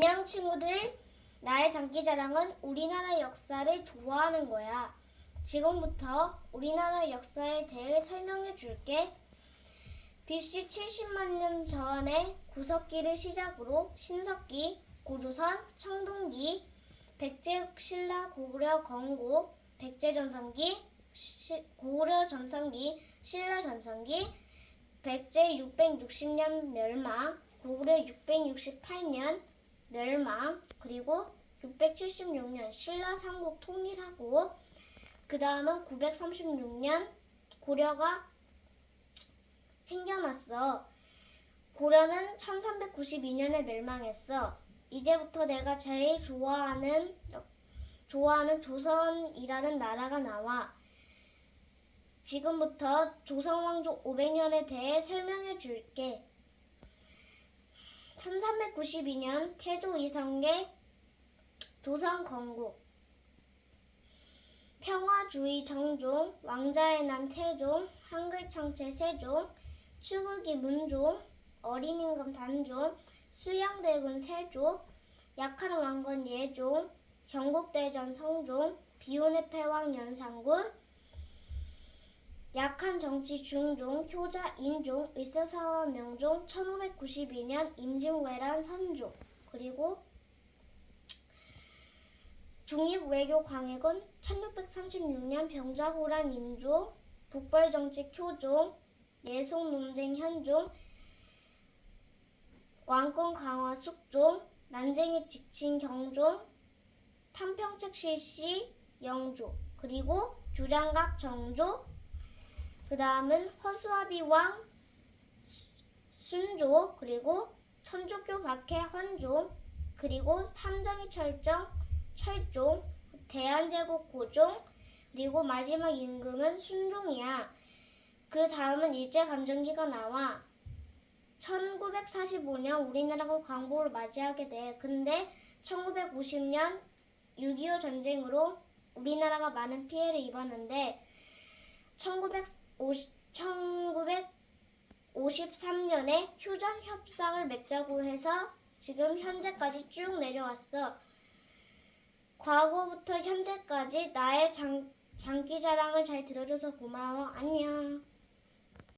안녕 친구들. 나의 장기자랑은 우리나라 역사를 좋아하는 거야. 지금부터 우리나라 역사에 대해 설명해 줄게. BC 70만 년 전에 구석기를 시작으로 신석기, 고조선, 청동기, 백제국 신라 고구려 건국, 백제전성기, 시- 고구려 전성기, 신라 전성기, 백제 660년 멸망, 고구려 668년 멸망, 그리고 676년 신라 삼국 통일하고 그 다음은 936년 고려가 생겨났어. 고려는 1392년에 멸망했어. 이제부터 내가 제일 좋아하는 좋아하는 조선이라는 나라가 나와. 지금부터 조선 왕조 500년에 대해 설명해 줄게. 1392년 태조 이성계 조선 건국. 평화주의 정종 왕자의 난 태종 한글 창제 세종 추구기 문종 어린 임금 단종 수양대군 세종 약한 왕건 예종 경국대전 성종 비운의 패왕 연산군 약한 정치 중종, 효자 인종, 의사사와 명종, 1592년 임진왜란 선종, 그리고 중립외교 광해군, 1636년 병자호란 인종, 북벌정책 효종, 예속 논쟁 현종, 왕권 강화 숙종, 난쟁이 지친 경종, 탐평책 실시 영조, 그리고 주장각 정조, 그 다음은 허수아비 왕 수- 순조 그리고 천주교 박해 헌종 그리고 삼정이 철정 철종 대한제국 고종 그리고 마지막 임금은 순종이야. 그 다음은 일제감정기가 나와. 1945년 우리나라가 광복을 맞이하게 돼. 근데 1950년 6.25 전쟁으로 우리나라가 많은 피해를 입었는데 1950, 1953년에 휴전 협상을 맺자고 해서 지금 현재까지 쭉 내려왔어. 과거부터 현재까지 나의 장, 장기 자랑을 잘 들어줘서 고마워. 안녕.